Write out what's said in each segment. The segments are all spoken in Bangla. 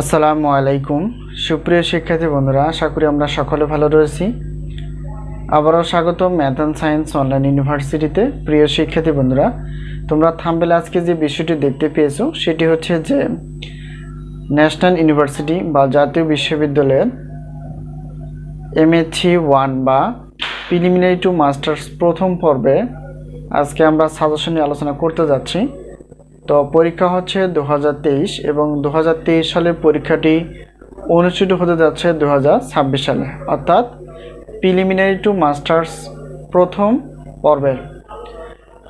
আসসালামু আলাইকুম। সুপ্রিয় শিক্ষার্থী বন্ধুরা, আশা করি আমরা সকলে ভালো রয়েছি। আবারও স্বাগত ম্যাথ অ্যান্ড সায়েন্স অনলাইন ইউনিভার্সিটিতে। প্রিয় শিক্ষার্থী বন্ধুরা, তোমরা থামবেলে আজকে যে বিষয়টি দেখতে পেয়েছ, সেটি হচ্ছে যে ন্যাশনাল ইউনিভার্সিটি বা জাতীয় বিশ্ববিদ্যালয়ের এমএথি ওয়ান বা প্রিলিমিনারি টু মাস্টার্স প্রথম পর্বে আজকে আমরা সাজেশন নিয়ে আলোচনা করতে যাচ্ছি। তো পরীক্ষা হচ্ছে দু হাজার তেইশ এবং দু সালের পরীক্ষাটি অনুষ্ঠিত হতে যাচ্ছে দু হাজার ছাব্বিশ সালে। অর্থাৎ প্রিলিমিনারি টু মাস্টার্স প্রথম পর্বের।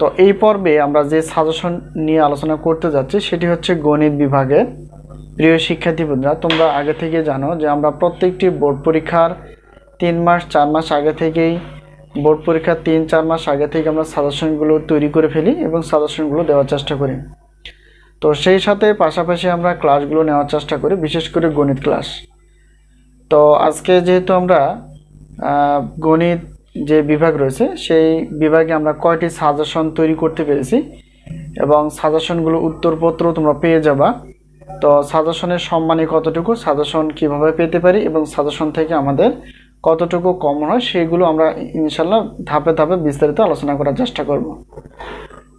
তো এই পর্বে আমরা যে সাজেশন নিয়ে আলোচনা করতে যাচ্ছি সেটি হচ্ছে গণিত বিভাগের। প্রিয় শিক্ষার্থী বন্ধুরা তোমরা আগে থেকে জানো যে আমরা প্রত্যেকটি বোর্ড পরীক্ষার তিন মাস, চার মাস আগে থেকেই বোর্ড পরীক্ষার তিন, চার মাস আগে থেকে আমরা সাজেশনগুলো তৈরি করে ফেলি এবং সাজেশনগুলো দেওয়ার চেষ্টা করি। তো সেই সাথে পাশাপাশি আমরা ক্লাসগুলো নেওয়ার চেষ্টা করি, বিশেষ করে গণিত ক্লাস তো আজকে যেহেতু আমরা গণিত যে বিভাগ রয়েছে, সেই বিভাগে আমরা কয়টি সাজেশন তৈরি করতে পেরেছি এবং সাজেশনগুলো উত্তরপত্র তোমরা পেয়ে যাবা। তো সাজেশনের সম্মানে কতটুকু সাজেশন কীভাবে পেতে পারি এবং সাজেশন থেকে আমাদের কতটুকু কম হয়, সেগুলো আমরা ইনশাল্লাহ ধাপে ধাপে বিস্তারিত আলোচনা করার চেষ্টা করব।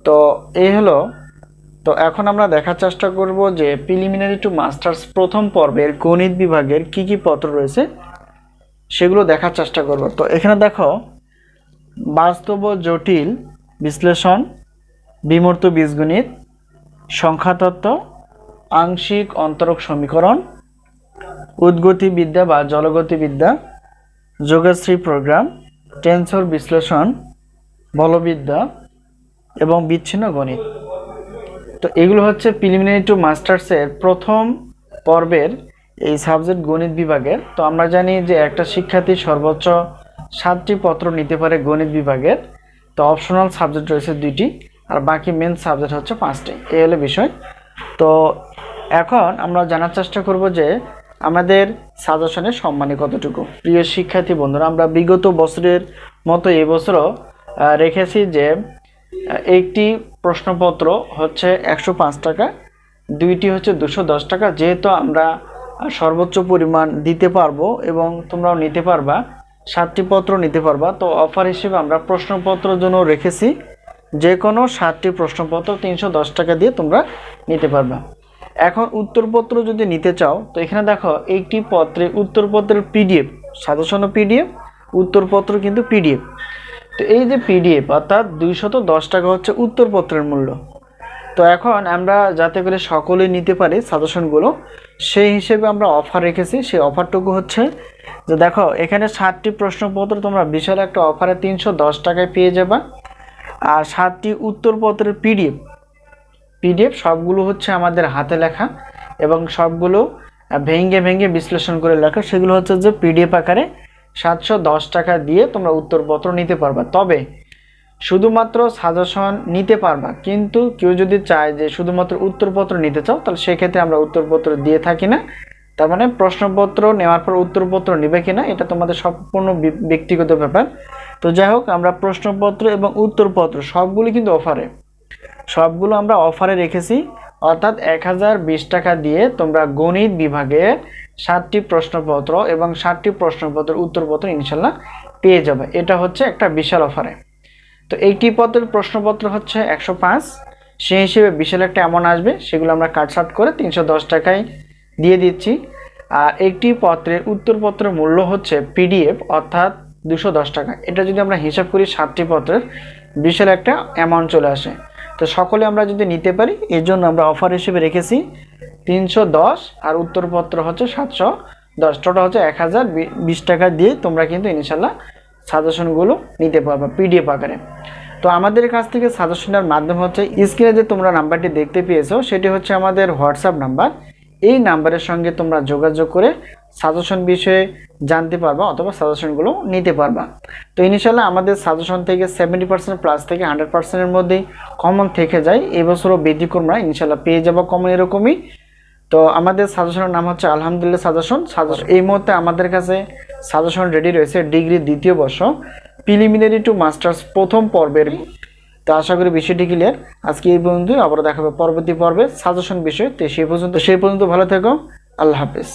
তো এই হলো তো এখন আমরা দেখার চেষ্টা করব যে প্রিলিমিনারি টু মাস্টার্স প্রথম পর্বের গণিত বিভাগের কি কি পত্র রয়েছে, সেগুলো দেখার চেষ্টা করব। তো এখানে দেখো, বাস্তব জটিল বিশ্লেষণ, বিমূর্ত বীজগণিত, সংখ্যাতত্ত্ব, আংশিক অন্তরক সমীকরণ, উদ্গতিবিদ্যা বা জলগতিবিদ্যা, যোগশ্রী প্রোগ্রাম টেন্সর বিশ্লেষণ, বলবিদ্যা এবং বিচ্ছিন্ন গণিত। তো এগুলো হচ্ছে প্রিলিমিনারি টু মাস্টার্সের প্রথম পর্বের এই সাবজেক্ট গণিত বিভাগের। তো আমরা জানি যে একটা শিক্ষার্থী সর্বোচ্চ সাতটি পত্র নিতে পারে গণিত বিভাগের। তো অপশনাল সাবজেক্ট রয়েছে দুইটি, আর বাকি মেন সাবজেক্ট হচ্ছে পাঁচটি। এই হলো বিষয়। তো এখন আমরা জানার চেষ্টা করব যে আমাদের সাজেশনের সম্মানী কতটুকু। প্রিয় শিক্ষার্থী বন্ধুরা, আমরা বিগত বছরের মতো এবছরও রেখেছি যে একটি প্রশ্নপত্র হচ্ছে একশো পাঁচ টাকা, দুইটি হচ্ছে দুশো দশ টাকা। যেহেতু আমরা সর্বোচ্চ পরিমাণ দিতে পারব এবং তোমরাও নিতে পারবা, সাতটি পত্র নিতে পারবা, তো অফার হিসেবে আমরা প্রশ্নপত্রের জন্য রেখেছি। যে কোনো সাতটি প্রশ্নপত্র তিনশো দশ টাকা দিয়ে তোমরা নিতে পারবা। এখন উত্তরপত্র যদি নিতে চাও, তো এখানে দেখো একটি পত্রে উত্তরপত্রের পিডিএফ, সাজেশন পিডিএফ, উত্তরপত্র কিন্তু পিডিএফ। তো এই যে পিডিএফ অর্থাৎ দুইশত দশ টাকা হচ্ছে উত্তরপত্রের মূল্য। তো এখন আমরা যাতে করে সকলেই নিতে পারি সাজেশনগুলো সেই হিসেবে আমরা অফার রেখেছি। সেই অফারটুকু হচ্ছে যে দেখো এখানে ষাটটি প্রশ্নপত্র তোমরা বিশাল একটা অফারে তিনশো দশ টাকায় পেয়ে যাবা। আর সাতটি উত্তরপত্রের পিডিএফ পিডিএফ সবগুলো হচ্ছে আমাদের হাতে লেখা এবং সবগুলো আহ, ভেঙে ভেঙে বিশ্লেষণ করে লেখা। সেগুলো হচ্ছে যে পিডিএফ আকারে সাতশো দশ টাকা দিয়ে তোমরা উত্তরপত্র নিতে পারবা। তবে শুধুমাত্র সাজেশন নিতে পারবা, কিন্তু কেউ যদি চায় যে শুধুমাত্র উত্তরপত্র নিতে চাও, তাহলে সেক্ষেত্রে আমরা উত্তরপত্র দিয়ে থাকি না। তার মানে প্রশ্নপত্র নেওয়ার পর উত্তরপত্র নেবে কিনা, এটা তোমাদের সম্পূর্ণ ব্যক্তিগত ব্যাপার। তো যাই হোক, আমরা প্রশ্নপত্র এবং উত্তরপত্র সবগুলি কিন্তু অফারে। সবগুলো আমরা অফারে রেখেছি। অর্থাৎ এক হাজার বিশ টাকা দিয়ে তোমরা গণিত বিভাগে সাতটি প্রশ্নপত্র এবং সাতটি প্রশ্নপত্রের উত্তরপত্র ইনশাল্লাহ পেয়ে যাবে। এটা হচ্ছে একটা বিশাল অফারে। তো এইটি পত্রের প্রশ্নপত্র হচ্ছে একশো পাঁচ। সেই হিসেবে বিশাল একটা অ্যামাউন্ট আসবে, সেগুলো আমরা কাটসাট করে তিনশো দশ টাকায় দিয়ে দিচ্ছি। আর একটি পত্রের উত্তরপত্রের মূল্য হচ্ছে পিডিএফ অর্থাৎ দুশো দশ টাকা। এটা যদি আমরা হিসাব করি সাতটি পত্রের, বিশাল একটা অ্যামাউন্ট চলে আসে। তো সকলে আমরা যদি নিতে পারি, এর জন্য আমরা অফার হিসেবে রেখেছি তিনশো দশ আর উত্তরপত্র হচ্ছে সাতশো দশ। টোটাল হচ্ছে এক হাজার বিশ টাকা দিয়ে তোমরা কিন্তু ইনশাল্লাহ সাজেশনগুলো নিতে পারবা পিডিএফ আকারে। তো আমাদের কাছ থেকে সাজেশনের মাধ্যম হচ্ছে স্ক্রিনে যে তোমরা নাম্বারটি দেখতে পেয়েছ, সেটি হচ্ছে আমাদের হোয়াটসঅ্যাপ নাম্বার এই নাম্বারের সঙ্গে তোমরা যোগাযোগ করে সাজেশন বিষয়ে জানতে পারবা অথবা সাজেশনগুলো নিতে পারবা। তো ইনিশিয়ালি আমাদের সাজেশন থেকে সেভেন্টি পার্সেন্ট প্লাস থেকে হান্ড্রেড পার্সেন্টের মধ্যেই কমন থেকে যায়। এবছরও ব্যতিক্রমরা ইনশাল্লাহ পেয়ে যাব কমন এরকমই। তো আমাদের সাজেশনের নাম হচ্ছে আলহামদুলিল্লাহ সাজেশন। সাজেশন এই মুহূর্তে আমাদের কাছে সাজেশন রেডি রয়েছে ডিগ্রি দ্বিতীয় বর্ষ। প্রিলিমিনারি টু মাস্টার্স প্রথম পর্বের তো আশা করি বিষয়টি ক্লিয়ার আজকে এই পর্যন্ত আবার দেখাবে পরবর্তী পর্বে। সাজেশন বিষয়, তো সেই পর্যন্ত সেই পর্যন্ত ভালো থেকো। আল্লাহ হাফেজ।